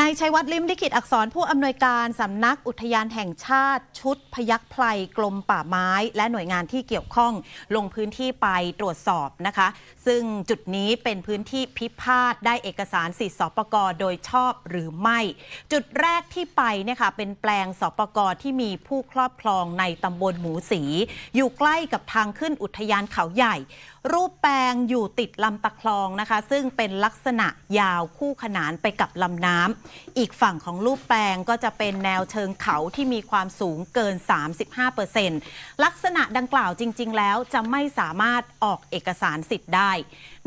นายชัยวัฒน์ลิมลิขิตอักษรผู้อำนวยการสำนักอุทยานแห่งชาติ ชุดพยัคฆ์ไพรกรมป่าไม้ และหน่วยงานที่เกี่ยวข้องลงพื้นที่ไปตรวจสอบนะคะ ซึ่งจุดนี้เป็นพื้นที่พิพาทได้เอกสารสิทธิสปกโดยชอบหรือไม่ จุดแรกที่ไปเนี่ยค่ะเป็นแปลงสปกที่มีผู้ครอบครองในตำบลหมูสี อยู่ใกล้กับทางขึ้นอุทยานเขาใหญ่ รูปแปลงอยู่ติดลำตะคลองนะคะ ซึ่งเป็นลักษณะยาวคู่ขนานไปกับลำน้ำอีกฝั่งของรูปแปลงก็จะเป็นแนวเชิงเขาที่มีความสูงเกิน 35%ลักษณะดังกล่าวจริง ๆ แล้วจะไม่สามารถออกเอกสารสิทธิ์ได้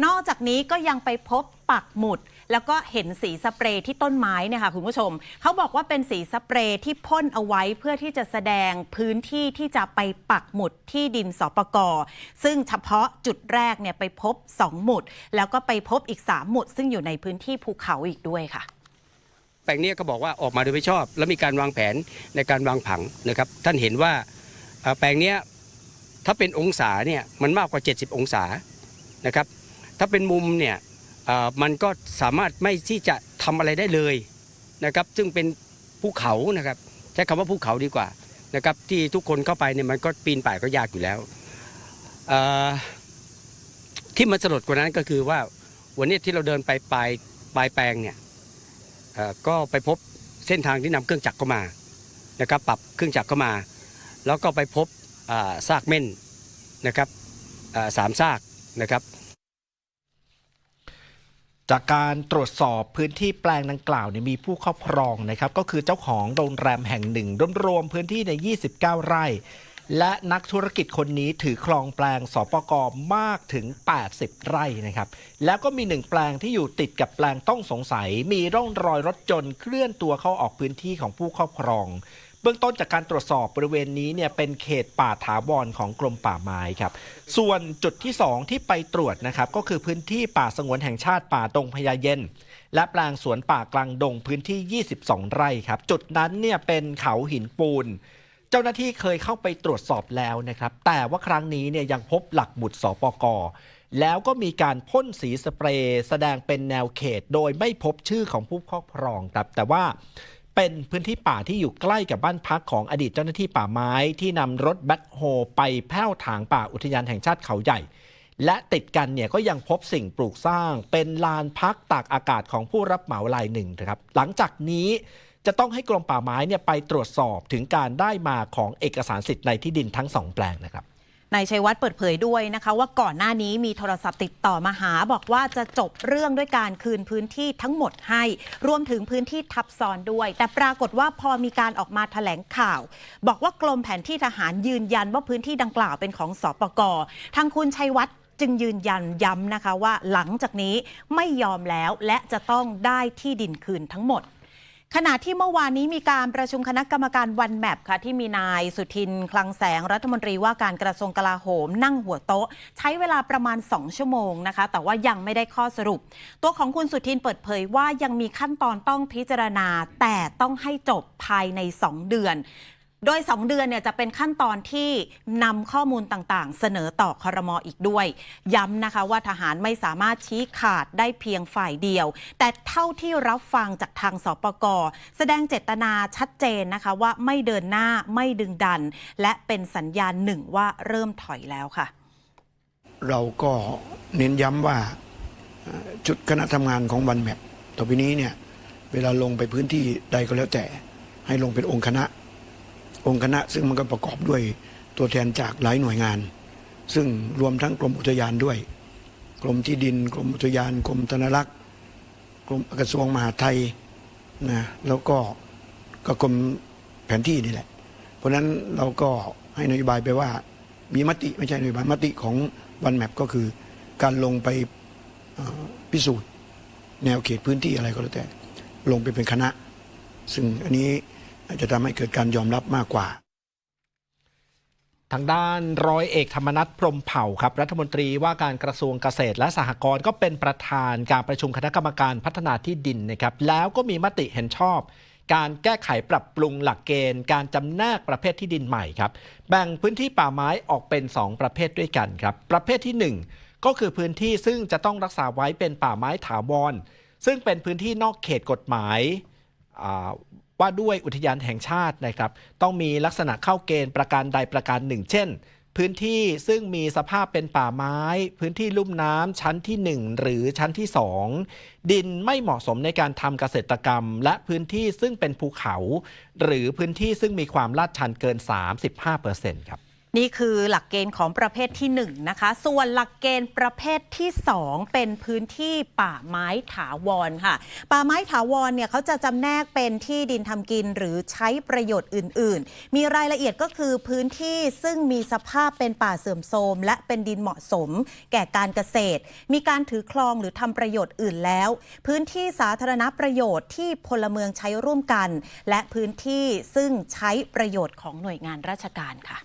นอกจากนี้ก็ยังไปพบ ปักหมุด แล้วก็เห็นสีสเปรย์ที่ต้นไม้เนี่ยค่ะคุณผู้ชม เขาบอกว่าเป็นสีสเปรย์ที่พ่นเอาไว้เพื่อที่จะแสดงพื้นที่ที่จะไปปักหมุดที่ดินสปกซึ่งเฉพาะจุดแรกเนี่ยไปพบ 2 หมุด แล้วก็ไปพบอีก 3 หมุด ซึ่งอยู่ในพื้นที่ภูเขาอีกด้วยค่ะแปลงนี้ก็บอกว่าออกมาโดยไม่ชอบ แล้วมีการวางแผนในการวางผังนะครับ ท่านเห็นว่าแปลงนี้ถ้าเป็นองศาเนี่ยมันมากกว่า 70 องศานะครับ ถ้าเป็นมุมเนี่ย มันก็สามารถไม่ที่จะทำอะไรได้เลยนะครับ ซึ่งเป็นภูเขานะครับใช้คำว่าภูเขาดีกว่านะครับ ที่ทุกคนเข้าไปเนี่ยมันก็ปีนป่ายก็ยากอยู่แล้วที่มันสลดกว่านั้นก็คือว่าวันนี้ที่เราเดินไปปลายปลายแปลงเนี่ยก็ไปพบเส้นทางที่นำเครื่องจักรเข้ามานะครับปรับเครื่องจักรเข้ามา แล้วก็ไปพบซากเม่นนะครับสามซากนะครับ จากการตรวจสอบพื้นที่แปลงดังกล่าวเนี่ยมีผู้ครอบครองนะครับก็คือเจ้าของโรงแรมแห่งหนึ่งรวมๆพื้นที่ใน 29 ไร่ และนักธุรกิจคนนี้ถือครองแปลงสปกมากถึง 80 ไร่นะครับแล้วก็มีหนึ่งแปลงที่อยู่ติดกับแปลงต้องสงสัย มีร่องรอยรถยนต์เคลื่อนตัวเข้าออกพื้นที่ของผู้ครอบครอง เบื้องต้นจากการตรวจสอบบริเวณนี้เนี่ยเป็นเขตป่าถาวรของกรมป่าไม้ครับ ส่วนจุดที่ 2 ที่ไปตรวจนะครับก็คือพื้นที่ป่าสงวนแห่งชาติป่าดงพญาเย็น และแปลงสวนป่ากลางดงพื้นที่ 22 ไร่ครับ จุดนั้นเนี่ยเป็นเขาหินปูน เจ้าหน้าที่เคยเข้าไปตรวจสอบแล้วนะครับ แต่ว่าครั้งนี้เนี่ยยังพบหลักหมุดสปกแล้วก็มีการพ่นสีสเปรย์แสดงเป็นแนวเขต โดยไม่พบชื่อของผู้ครอบครองครับแต่ว่า เป็นพื้นที่ป่าที่อยู่ใกล้กับบ้านพักของอดีตเจ้าหน้าที่ป่าไม้ที่นำรถแบ็คโฮไปแผ้วถางป่าอุทยานแห่งชาติเขาใหญ่ และติดกันเนี่ยก็ยังพบสิ่งปลูกสร้าง เป็นลานพักตากอากาศของผู้รับเหมารายหนึ่งนะครับหลังจากนี้จะต้องให้กรมป่าไม้เนี่ยไปตรวจสอบถึงการได้มาของเอกสารสิทธิ์ในที่ดินทั้งสองแปลงนะครับ นายชัยวัฒน์เปิดเผยด้วยนะคะ ว่าก่อนหน้านี้มีโทรศัพท์ติดต่อมาหา บอกว่าจะจบเรื่องด้วยการคืนพื้นที่ทั้งหมดให้ รวมถึงพื้นที่ทับซ้อนด้วย แต่ปรากฏว่าพอมีการออกมาแถลงข่าว บอกว่ากรมแผนที่ทหารยืนยันว่าพื้นที่ดังกล่าวเป็นของสปกทางคุณชัยวัฒน์จึงยืนยันย้ำนะคะว่าหลังจากนี้ไม่ยอมแล้วและจะต้องได้ที่ดินคืนทั้งหมด ขณะที่เมื่อวานนี้มีการประชุมคณะกรรมการวันแมปค่ะ ที่มีนายสุทินคลังแสงรัฐมนตรีว่าการกระทรวงกลาโหม นั่งหัวโต๊ะ ใช้เวลาประมาณ 2 ชั่วโมงนะคะ แต่ว่ายังไม่ได้ข้อสรุป ตัวของคุณสุทินเปิดเผยว่ายังมีขั้นตอนต้องพิจารณา แต่ต้องให้จบภายใน 2 เดือน โดย 2 เดือนเนี่ยจะเป็นขั้นตอนที่นำข้อมูลต่างๆ เสนอต่อคอรมออีกด้วย ย้ำนะคะว่าทหารไม่สามารถชี้ขาดได้เพียงฝ่ายเดียว แต่เท่าที่รับฟังจากทางสปกแสดงเจตนาชัดเจนนะคะว่าไม่เดินหน้าไม่ดึงดัน และเป็นสัญญาณหนึ่งว่าเริ่มถอยแล้วค่ะ เราก็เน้นย้ำว่าจุดคณะทำงานของวันแมปต่อไปนี้เนี่ยเวลาลงไปพื้นที่ใดก็แล้วแต่ ให้ลงเป็นองค์คณะ องค์คณะ ซึ่งมันก็ประกอบด้วยตัวแทนจากหลายหน่วยงาน ซึ่งรวมทั้งกรมอุทยานด้วย กรมที่ดิน กรมอุทยานกรมธนรักษ์กรมกระทรวงมหาดไทยนะแล้วก็ก็กรมแผนที่นี่แหละ เพราะนั้นเราก็ให้นโยบายไปว่ามีมติไม่ใช่นโยบายมติของวันแมปก็คือ การลงไปพิสูจน์ แนวเขตพื้นที่อะไรก็แล้วแต่ ลงไปเป็นคณะ ซึ่งอันนี้ จะทำให้เกิดการยอมรับมากกว่า ทางด้านร้อยเอกธรรมนัฐพรมเผ่าครับ รัฐมนตรีว่าการกระทรวงเกษตรและสหกรณ์ก็เป็นประธานการประชุมคณะกรรมการพัฒนาที่ดินนะครับ แล้วก็มีมติเห็นชอบ การแก้ไขปรับปรุงหลักเกณฑ์ การจำแนกประเภทที่ดินใหม่ครับ แบ่งพื้นที่ป่าไม้ออกเป็น 2 ประเภทด้วยกันครับ ประเภทที่ 1 ก็คือพื้นที่ซึ่งจะต้องรักษาไว้เป็นป่าไม้ถาวรซึ่งเป็นพื้นที่นอกเขตกฎหมายอ่า ว่าด้วยอุทยานแห่งชาตินะครับต้องมีลักษณะเข้าเกณฑ์ประการใดประการหนึ่ง เช่น พื้นที่ซึ่งมีสภาพเป็นป่าไม้ พื้นที่ลุ่มน้ำชั้นที่ 1 หรือชั้นที่ 2 ดินไม่เหมาะสมในการทำเกษตรกรรม และพื้นที่ซึ่งเป็นภูเขา หรือพื้นที่ซึ่งมีความลาดชันเกิน 35%ครับ นี่คือหลักเกณฑ์ของประเภทที่1นะคะ ส่วนหลักเกณฑ์ประเภทที่ 2 เป็นพื้นที่ป่าไม้ถาวรค่ะ ป่าไม้ถาวรเนี่ยเขาจะจำแนกเป็นที่ดินทำกินหรือใช้ประโยชน์อื่น ๆ มีรายละเอียดก็คือพื้นที่ซึ่งมีสภาพเป็นป่าเสื่อมโทรมและเป็นดินเหมาะสม แก่การเกษตร มีการถือครองหรือทำประโยชน์อื่นแล้ว พื้นที่สาธารณประโยชน์ที่พลเมืองใช้ร่วมกัน และพื้นที่ซึ่งใช้ประโยชน์ของหน่วยงานราชการค่ะ